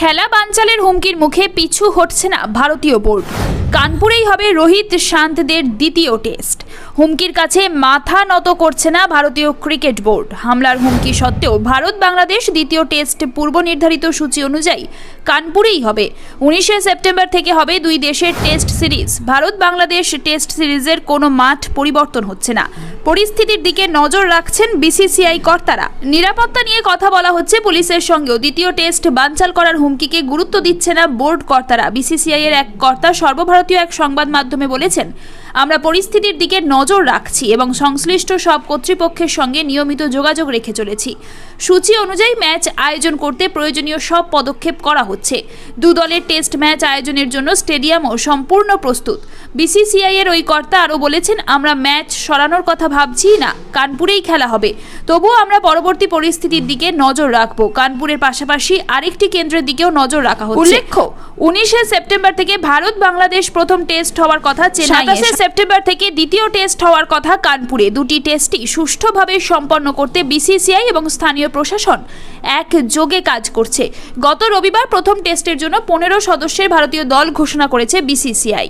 খেলা বানচালের হুমকির মুখে পিছু হটছে না ভারতীয় বোর্ড। কানপুরেই হবে রোহিত শান্তদের দ্বিতীয় টেস্ট। হুমকির কাছে মাথা নত করছে না ভারতীয় ক্রিকেট বোর্ড। হামলার হুমকি সত্ত্বেও ভারত বাংলাদেশ দ্বিতীয় টেস্ট পূর্ব নির্ধারিত সূচি অনুযায়ী কানপুরেই হবে। উনিশে সেপ্টেম্বর থেকে হবে দুই দেশের test series. Bharat Bangladesh test সিরিজের কোনো মাঠ পরিবর্তন হচ্ছে না। পরিস্থিতির দিকে নজর রাখছেন বিসিসিআই কর্তারা। নিরাপত্তা নিয়ে কথা বলা হচ্ছে পুলিশের সঙ্গেও। দ্বিতীয় টেস্ট বানচাল করার হুমকিকে গুরুত্ব দিচ্ছে না বোর্ড কর্তারা। বিসিসিআই এর এক কর্তা সর্বভারতীয় এক সংবাদ মাধ্যমে বলেছেন আমরা পরিস্থিতির দিকে নজর রাখছি এবং সংশ্লিষ্ট সব কর্তৃপক্ষের সঙ্গে নিয়মিত যোগাযোগ রেখে চলেছি। সূচি অনুযায়ী ম্যাচ আয়োজন করতে প্রয়োজনীয় সব পদক্ষেপ করা হচ্ছে। দু দলের টেস্ট ম্যাচ আয়োজনের জন্য স্টেডিয়ামও সম্পূর্ণ প্রস্তুত। বিসিসিআই এর ওই কর্তা আরও বলেছেন আমরা ম্যাচ সরানোর কথা ভাবছি না কানপুরেই খেলা হবে। তবুও আমরা পরবর্তী পরিস্থিতির দিকে নজর রাখব। কানপুরের পাশাপাশি আরেকটি কেন্দ্রের দিকেও নজর রাখা হচ্ছে। উল্লেখ্য উনিশে সেপ্টেম্বর থেকে ভারত বাংলাদেশ প্রথম টেস্ট হওয়ার কথা সাতাশে সেপ্টেম্বর থেকে দ্বিতীয় টেস্ট হওয়ার কথা কানপুরে। দুটি টেস্টই সুষ্ঠুভাবে সম্পন্ন করতে বিসিসিআই এবং স্থানীয় প্রশাসন এক যোগে কাজ করছে। গত রবিবার প্রথম টেস্টের জন্য পনেরো সদস্যের ভারতীয় দল ঘোষণা করেছে বিসিসিআই।